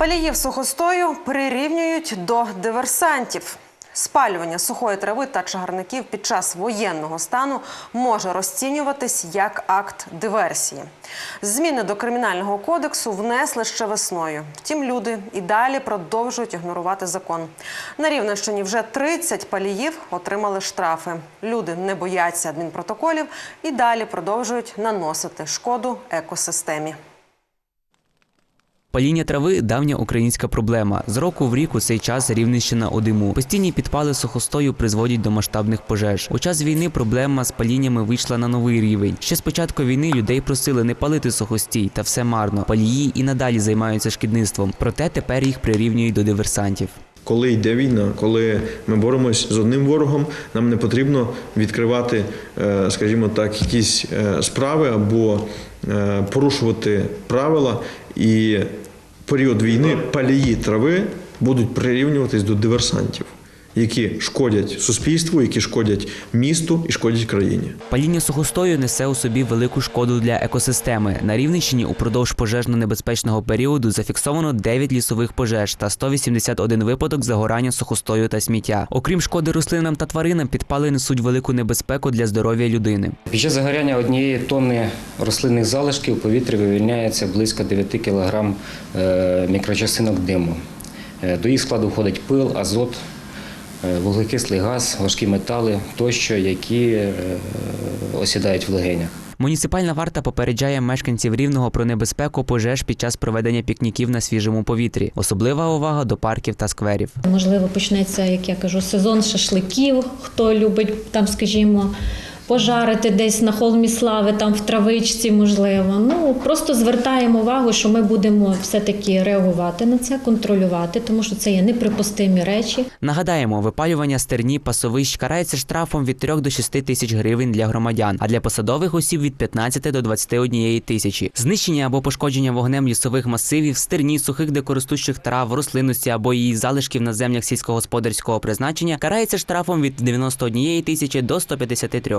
Паліїв сухостою прирівнюють до диверсантів. Спалювання сухої трави та чагарників під час воєнного стану може розцінюватись як акт диверсії. Зміни до кримінального кодексу внесли ще весною. Втім, люди і далі продовжують ігнорувати закон. На Рівненщині вже 30 паліїв отримали штрафи. Люди не бояться адмінпротоколів і далі продовжують наносити шкоду екосистемі. Паління трави давня українська проблема. З року в рік у цей час Рівненщина у диму. Постійні підпали сухостою призводять до масштабних пожеж. У час війни проблема з паліннями вийшла на новий рівень. Ще з початку війни людей просили не палити сухостій, та все марно. Палії і надалі займаються шкідництвом. Проте тепер їх прирівнюють до диверсантів. Коли йде війна, коли ми боремось з одним ворогом, нам не потрібно відкривати, е, скажімо так, якісь е, справи або порушувати правила. І період війни палії трави будуть прирівнюватись до диверсантів, які шкодять суспільству, які шкодять місту і шкодять країні. Паління сухостою несе у собі велику шкоду для екосистеми. На Рівненщині упродовж пожежно-небезпечного періоду зафіксовано 9 лісових пожеж та 181 випадок загорання сухостою та сміття. Окрім шкоди рослинам та тваринам, підпали несуть велику небезпеку для здоров'я людини. Під час загоряння однієї тонни рослинних залишків у повітрі вивільняється близько 9 кг е, мікрочастинок диму. Е, До їх складу входить пил, азот, вуглекислий газ, важкі метали тощо, які е, осідають в легенях. Муніципальна варта попереджає мешканців рівного про небезпеку пожеж під час проведення пікніків на свіжому повітрі. Особлива увага до парків та скверів. Можливо, почнеться, як я кажу, сезон шашликів. Хто любить там, скажімо, пожарити десь на холмі слави, там в травичці, можливо. Ну просто звертаємо увагу, що ми будемо все-таки реагувати на це, контролювати, тому що це є неприпустимі речі. Нагадаємо, випалювання стерні пасовищ карається штрафом від 3 до 6 тисяч гривень для громадян, а для посадових осіб від 15 до 21 тисячі. Знищення або пошкодження вогнем лісових масивів, стерні, сухих дикоростущих трав, рослинності або її залишків на землях сільськогосподарського призначення карається штрафом від 91 тисячі до 153.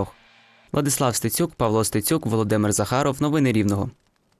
Владислав Стецюк, Павло Стецюк, Володимир Захаров. Новини Рівного.